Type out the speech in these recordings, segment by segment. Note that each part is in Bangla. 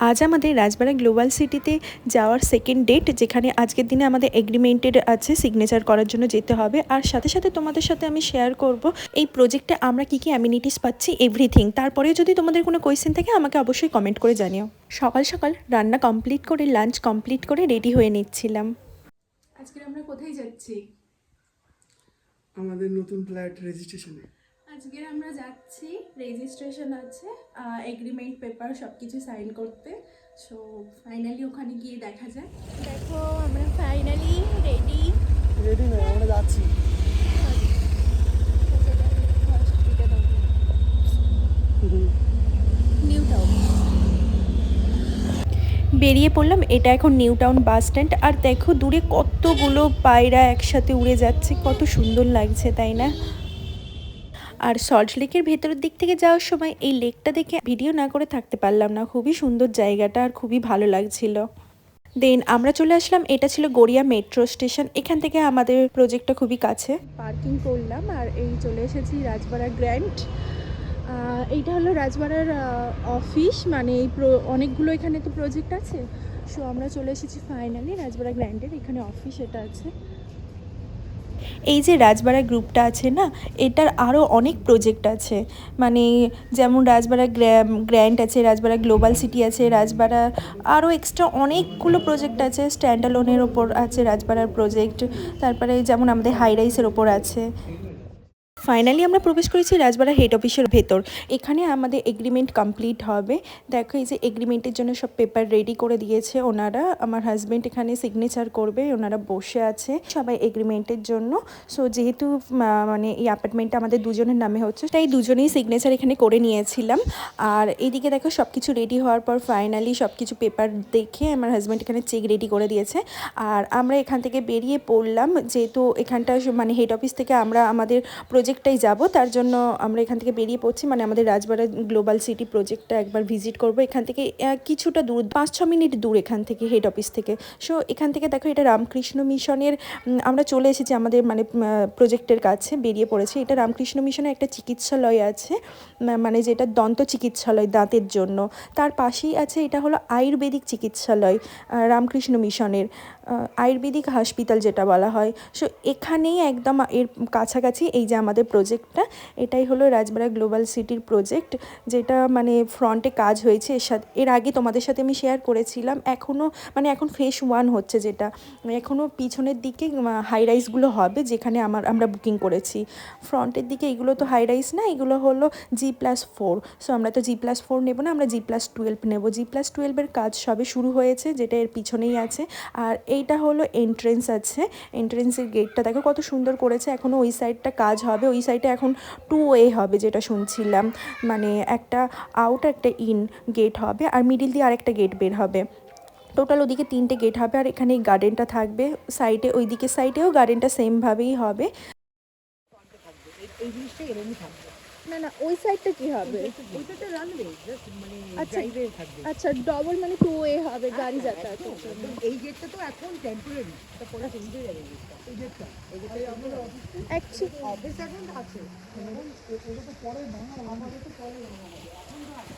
আজ আমাদের রাজবাড়া গ্লোবাল সিটিতে যাওয়ার সেকেন্ড ডেট যেখানে আজকের দিনে আমাদের এগ্রিমেন্টেড আছে সিগনেচার করার জন্য যেতে হবে। আর সাথে সাথে তোমাদের সাথে আমি শেয়ার করব এই প্রজেক্টে আমরা কী কী অ্যামিনিটিস পাচ্ছি এভরিথিং তারপরে যদি তোমাদের কোনো কোয়েশ্চেন থাকে আমাকে অবশ্যই কমেন্ট করে জানিও। সকাল সকাল রান্না কমপ্লিট করে লাঞ্চ কমপ্লিট করে রেডি হয়ে নিচ্ছিলাম। আজকে আমরা কোথায় যাচ্ছি? আমাদের নতুন ফ্ল্যাট রেজিস্ট্রেশনে আজকে আমরা যাচ্ছি রেজিস্ট্রেশন আছে এগ্রিমেন্ট পেপার সব কিছু সাইন করতে। সো ফাইনালি ওখানে গিয়ে দেখা যায় দেখো আমরা ফাইনালি রেডি রেডি নয় আমরা যাচ্ছি। নিউ টাউন বেরিয়ে পড়লাম এটা এখন নিউ টাউন বাস স্ট্যান্ড আর দেখো দূরে কতগুলো পায়রা একসাথে উড়ে যাচ্ছে কত সুন্দর লাগছে তাই না? আর সল্ট লেকের ভেতরের দিক থেকে যাওয়ার সময় এই লেকটা দেখে ভিডিও না করে থাকতে পারলাম না। খুবই সুন্দর জায়গাটা আর খুবই ভালো লাগছিল। দেন আমরা চলে আসলাম, এটা ছিল গড়িয়া মেট্রো স্টেশন। এখান থেকে আমাদের প্রজেক্টটা খুবই কাছে। পার্কিং করলাম আর এই চলে এসেছি রাজবাড়া গ্র্যান্ড। এইটা হলো রাজবাড়ার অফিস মানে এই অনেকগুলো এখানে তো প্রজেক্ট আছে। সো আমরা চলে এসেছি ফাইনালি রাজবাড়া গ্র্যান্ডের, এখানে অফিস এটা আছে। এই যে রাজবাড়া গ্রুপটা আছে না, এটার আরও অনেক প্রজেক্ট আছে। মানে যেমন রাজবাড়া গ্র্যান্ড আছে, রাজবাড়া গ্লোবাল সিটি আছে, রাজবাড়া আরও এক্সট্রা অনেকগুলো প্রজেক্ট আছে। স্ট্যান্ডালোনের ওপর আছে রাজবাড়ার প্রজেক্ট তারপরে যেমন আমাদের হাই রাইসের ওপর আছে। ফাইনালি আমরা প্রবেশ করেছি রাজবাড়া হেড অফিসের ভেতর। এখানে আমাদের এগ্রিমেন্ট কমপ্লিট হবে। দেখো, এই যে এগ্রিমেন্টের জন্য সব পেপার রেডি করে দিয়েছে ওনারা। আমার হাজব্যান্ড এখানে সিগনেচার করবে, ওনারা বসে আছে সবাই এগ্রিমেন্টের জন্য। সো যেহেতু মানে এই অ্যাপার্টমেন্টটা আমাদের দুজনের নামে হচ্ছে, তাই দুজনেই সিগনেচার এখানে করে নিয়েছিলাম। আর এইদিকে দেখো সব কিছু রেডি হওয়ার পর ফাইনালি সব কিছু পেপার দেখে আমার হাজব্যান্ড এখানে চেক রেডি করে দিয়েছে। আর আমরা এখান থেকে বেরিয়ে পড়লাম, যেহেতু এখানটা মানে হেড অফিস থেকে আমরা আমাদের প্রজেক্টটাই যাব, তার জন্য আমরা এখান থেকে বেরিয়ে পড়ছি। মানে আমাদের রাজবাড়া গ্লোবাল সিটি প্রজেক্টটা একবার ভিজিট করব। এখান থেকে কিছুটা দূর পাঁচ ছ মিনিট দূর এখান থেকে হেড অফিস থেকে। সো এখান থেকে দেখো এটা রামকৃষ্ণ মিশনের আমরা চলে এসেছি আমাদের মানে প্রজেক্টের কাছে, বেরিয়ে পড়েছি। এটা রামকৃষ্ণ মিশনের একটা চিকিৎসালয় আছে মানে যেটা দন্ত চিকিৎসালয় দাঁতের জন্য। তার পাশেই আছে, এটা হলো আয়ুর্বেদিক চিকিৎসালয় রামকৃষ্ণ মিশনের আয়ুর্বেদিক হসপিটাল যেটা বলা হয়। সো এখানেই একদম এর কাছাকাছি এই যে আমাদের প্রজেক্টটা, এটাই হলো রাজবাড়া গ্লোবাল সিটির প্রজেক্ট, যেটা মানে ফ্রন্টে কাজ হয়েছে। এর সাথে, এর আগে তোমাদের সাথে আমি শেয়ার করেছিলাম এখনও মানে এখন ফেস ওয়ান হচ্ছে যেটা। এখনও পিছনের দিকে হাই রাইসগুলো হবে, যেখানে আমার, আমরা বুকিং করেছি। ফ্রন্টের দিকে এগুলো তো হাই রাইস না, এগুলো হলো জি প্লাস ফোর সো আমরা তো জি প্লাস ফোর নেব না, আমরা জি প্লাস টুয়েলভ নেব। জি প্লাস টুয়েলভের কাজ সবে শুরু হয়েছে, যেটা এর পিছনেই আছে। আর এইটা হলো এন্ট্রেন্স আছে। এন্ট্রেন্সের গেটটা দেখো কত সুন্দর করেছে এখনও ওই সাইডটা কাজ হবে। ওই সাইডে এখন টু ওয়ে হবে যেটা শুনছিলাম। মানে একটা আউট একটা ইন গেট হবে আর মিডিল দিয়ে আরেকটা গেট বের হবে। টোটাল ওদিকে তিনটে গেট হবে আর এখানে গার্ডেনটা থাকবে। সাইডে ওই দিকের সাইডেও গার্ডেনটা সেমভাবেই হবে। এই জিনিসটা এরকমই থাকবে। না না ওই সাইডটা কি হবে? ওইটা রানবে মানে আচ্ছা। আচ্ছা ডবল মানে টু ওয়ে হবে গাড়ি যাতায়াত একদম, একদম। এই গেটটা তো এখন টেম্পোরারি এটা পরে চেঞ্জ হয়ে যাবে এই গেটটা এই গেটটা আমরা অ্যাকচুয়ালি অফিস এখন আছে। ওটা তো পরে ভাঙা আমাদের তো পরে ভাঙা হবে। এখন তো আছে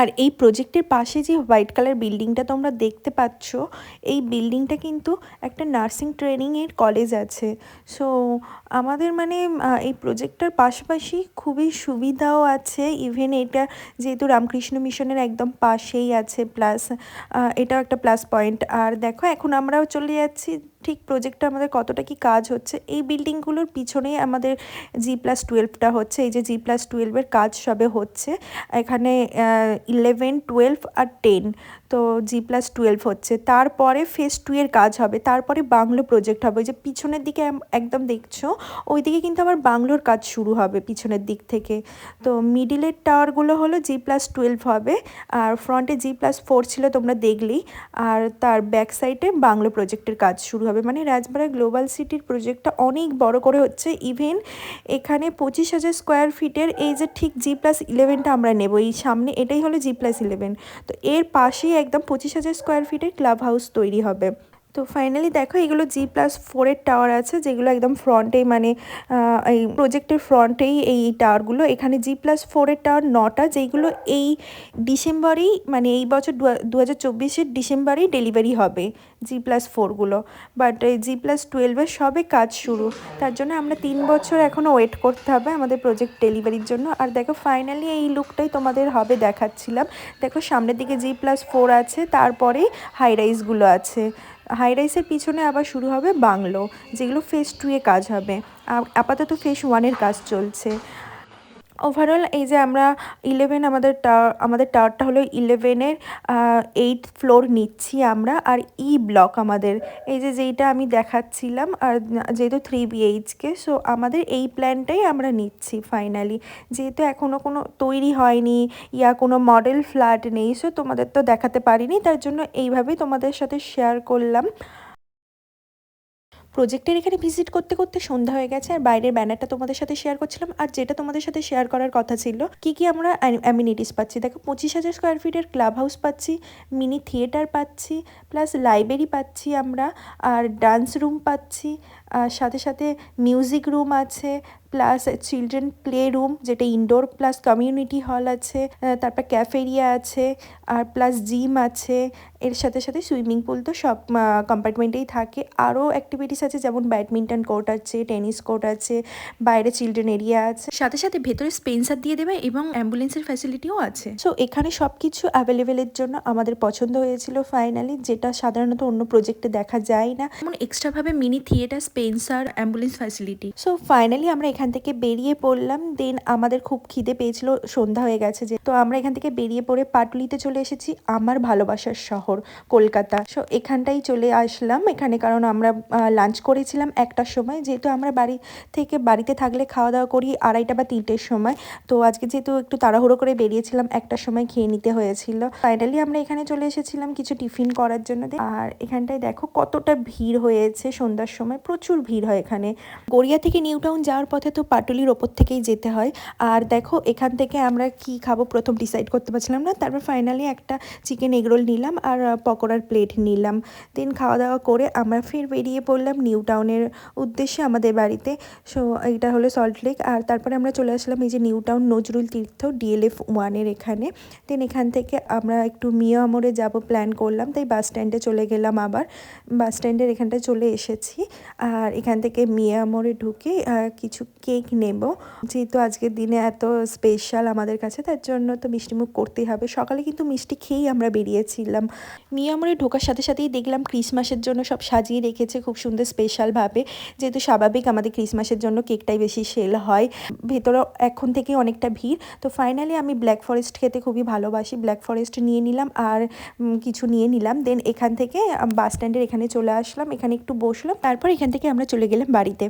আর এই প্রজেক্টের পাশে যে হোয়াইট কালার বিল্ডিংটা তোমরা দেখতে পাচ্ছ এই বিল্ডিংটা কিন্তু একটা নার্সিং ট্রেনিংয়ের কলেজ আছে। সো আমাদের মানে এই প্রজেক্টটার পাশাপাশি খুবই সুবিধাও আছে। ইভেন এটা যেহেতু রামকৃষ্ণ মিশনের একদম পাশেই আছে প্লাস এটাও একটা প্লাস পয়েন্ট আর দেখো, এখন আমরাও চলে যাচ্ছি। ঠিক প্রজেক্টটা আমাদের কতটা কি কাজ হচ্ছে? এই বিল্ডিংগুলোর পিছনেই আমাদের জি প্লাস টুয়েলভটা হচ্ছে। এই যে জি প্লাস টুয়েলভের কাজ সবে হচ্ছে। এখানে ইলেভেন টুয়েলভ আর টেন তো জি প্লাস টুয়েলভ হচ্ছে। তারপরে ফেস টু এর কাজ হবে। তারপরে বাংলো প্রজেক্ট হবে। ওই যে পিছনের দিকে একদম দেখছ ওই দিকে কিন্তু আবার বাংলোর কাজ শুরু হবে পিছনের দিক থেকে। তো মিডিলের টাওয়ারগুলো হলো জি প্লাস টুয়েলভ হবে। আর ফ্রন্টে জি প্লাস ফোর ছিল তোমরা দেখলেই আর তার ব্যাক সাইডে বাংলো প্রজেক্টের কাজ শুরু হবে। মানে রাজবাড়া গ্লোবাল সিটির প্রজেক্টটা অনেক বড় করে হচ্ছে। ইভেন এখানে পঁচিশ হাজার স্কোয়ার ফিটের এই যে ঠিক জি প্লাস ইলেভেনটা আমরা নেব। এই সামনে এটাই হলো জি প্লাস ইলেভেন তো এর পাশেই একদম পঁচিশ হাজার স্কোয়ার ফিটের ক্লাব হাউস তৈরি হবে। তো ফাইনালি দেখো, এগুলো জি প্লাস ফোরের টাওয়ার আছে, যেগুলো একদম ফ্রন্টে মানে এই প্রজেক্টের ফ্রন্টেই এই টাওয়ারগুলো এখানে জি প্লাস ফোরের টাওয়ার নটা, যেইগুলো এই ডিসেম্বরেই মানে এই বছর দু হাজার চব্বিশের ডিসেম্বরেই ডেলিভারি হবে জি প্লাস ফোরগুলো বাট এই জি প্লাস টুয়েলভের সবে কাজ শুরু। তার জন্য আমরা তিন বছর এখনও ওয়েট করতে হবে আমাদের প্রজেক্ট ডেলিভারির জন্য। আর দেখো ফাইনালি এই লুকটাই তোমাদের হবে দেখাচ্ছিলাম। দেখো, সামনের দিকে জি প্লাস ফোর আছে, তারপরেই হাই রাইসগুলো আছে। হাই রাইসের পিছনে আবার শুরু হবে বাংলো, যেগুলো ফেস টুয়ে কাজ হবে। আপাতত ফেস ওয়ানের কাজ চলছে। ওভারঅল এই যে আমরা ইলেভেন আমাদের টাওয়ার আমাদের টাওয়ারটা হলো ইলেভেনের এইট ফ্লোর নিচ্ছি আমরা, আর ই ব্লক আমাদের। এই যে যেইটা আমি দেখাচ্ছিলাম, আর যেহেতু থ্রি বিএইচকে সো আমাদের এই প্ল্যানটাই আমরা নিচ্ছি ফাইনালি যেহেতু এখনও কোনো তৈরি হয়নি, ইয়া কোনো মডেল ফ্ল্যাট নেই সো তোমাদের তো দেখাতে পারিনি, তার জন্য এইভাবেই তোমাদের সাথে শেয়ার করলাম। প্রজেক্টের এখানে ভিজিট করতে করতে সন্ধ্যা হয়ে গেছে, আর বাইরের ব্যানারটা তোমাদের সাথে শেয়ার করছিলাম, আর যেটা তোমাদের সাথে শেয়ার করার কথা ছিল, কি কি আমরা অ্যামিনিটিস পাচ্ছি? দেখো, পঁচিশ হাজার স্কোয়ার ফিটের ক্লাব হাউস পাচ্ছি মিনি থিয়েটার পাচ্ছি প্লাস লাইব্রেরি পাচ্ছি আমরা, আর ডান্স রুম পাচ্ছি সাথে সাথে মিউজিক রুম আছে প্লাস চিলড্রেন প্লে রুম যেটা ইনডোর প্লাস কমিউনিটি হল আছে তারপর ক্যাফেরিয়া আছে আর প্লাস জিম আছে এর সাথে সাথে সুইমিং পুল তো সব কম্পার্টমেন্টেই থাকে। আরও অ্যাক্টিভিটিস আছে যেমন ব্যাডমিন্টন কোর্ট আছে টেনিস কোর্ট আছে বাইরে চিলড্রেন এরিয়া আছে। সাথে সাথে ভেতরে স্পেন্সার দিয়ে দেবে এবং অ্যাম্বুলেন্সের ফ্যাসিলিটিও আছে। সো এখানে সব কিছু অ্যাভেলেবেলের জন্য আমাদের পছন্দ হয়েছিল ফাইনালি যেটা সাধারণত অন্য প্রজেক্টে দেখা যায় না। যেমন এক্সট্রাভাবে mini theatre Spencer ambulance facility so finally আমরা এখান থেকে বেরিয়ে পড়লাম দেন আমাদের খুব খিদে পেয়েছিল, সন্ধ্যা হয়ে গেছে যে তো আমরা এখান থেকে বেরিয়ে পড়ে পাটুলিতে চলে এসেছি, আমার ভালোবাসার শহর, কলকাতা। সো এখানটাই চলে আসলাম, এখানে কারণ আমরা লাঞ্চ করেছিলাম একটার সময়। যেহেতু আমরা বাড়ি থেকে বাড়িতে থাকলে খাওয়া দাওয়া করি আড়াইটা বা তিনটের সময়, তো আজকে যেহেতু একটু তাড়াহুড়ো করে বেরিয়েছিলাম, একটার সময় খেয়ে নিতে হয়েছিল। ফাইনালি আমরা এখানে চলে এসেছিলাম কিছু টিফিন করার জন্য। আর এখানটায় দেখো কতটা ভিড় হয়েছে সন্ধ্যার সময়, প্রচুর ভিড় হয় এখানে। গড়িয়া থেকে নিউ টাউন যাওয়ার পথে তো পাটুলির ওপর থেকেই যেতে হয়। আর দেখো, এখান থেকে আমরা কি খাব প্রথম ডিসাইড করতে পারছিলাম না। তারপর ফাইনালি একটা চিকেন এগরোল নিলাম আর পকোড়ার প্লেট নিলাম। দেন খাওয়া দাওয়া করে আমরা ফের বেরিয়ে পড়লাম নিউ টাউনের উদ্দেশ্যে আমাদের বাড়িতে। সো এটা হলো সল্ট লেক আর তারপরে আমরা চলে আসলাম এই যে New Town Nazrul Tirtha DLF ওয়ানের এখানে। দেন এখান থেকে আমরা একটু মিয়া আমরে যাব প্ল্যান করলাম। তাই বাস স্ট্যান্ডে চলে গেলাম আবার। বাস স্ট্যান্ডের এখানটায় চলে এসেছি। আর এখান থেকে মিয়া মোড়ে ঢুকে কিছু কেক নেব। যেহেতু আজকের দিনে এত স্পেশাল আমাদের কাছে, তার জন্য তো মিষ্টিমুখ করতেই হবে। সকালে কিন্তু মিষ্টি খেয়েই আমরা বেরিয়েছিলাম। মিয়া মোড়ে ঢোকার সাথে সাথেই দেখলাম ক্রিসমাসের জন্য সব সাজিয়ে রেখেছে খুব সুন্দর স্পেশালভাবে যেহেতু স্বাভাবিক আমাদের ক্রিসমাসের জন্য কেকটাই বেশি সেল হয়। ভেতরে এখন থেকেই অনেকটা ভিড়। তো ফাইনালি আমি ব্ল্যাক ফরেস্ট খেতে খুবই ভালোবাসি। ব্ল্যাক ফরেস্ট নিয়ে নিলাম আর কিছু নিয়ে নিলাম। দেন এখান থেকে বাস স্ট্যান্ডের এখানে চলে আসলাম। এখানে একটু বসলাম। তারপর এখান থেকে আমরা চলে গেলাম বাড়িতে।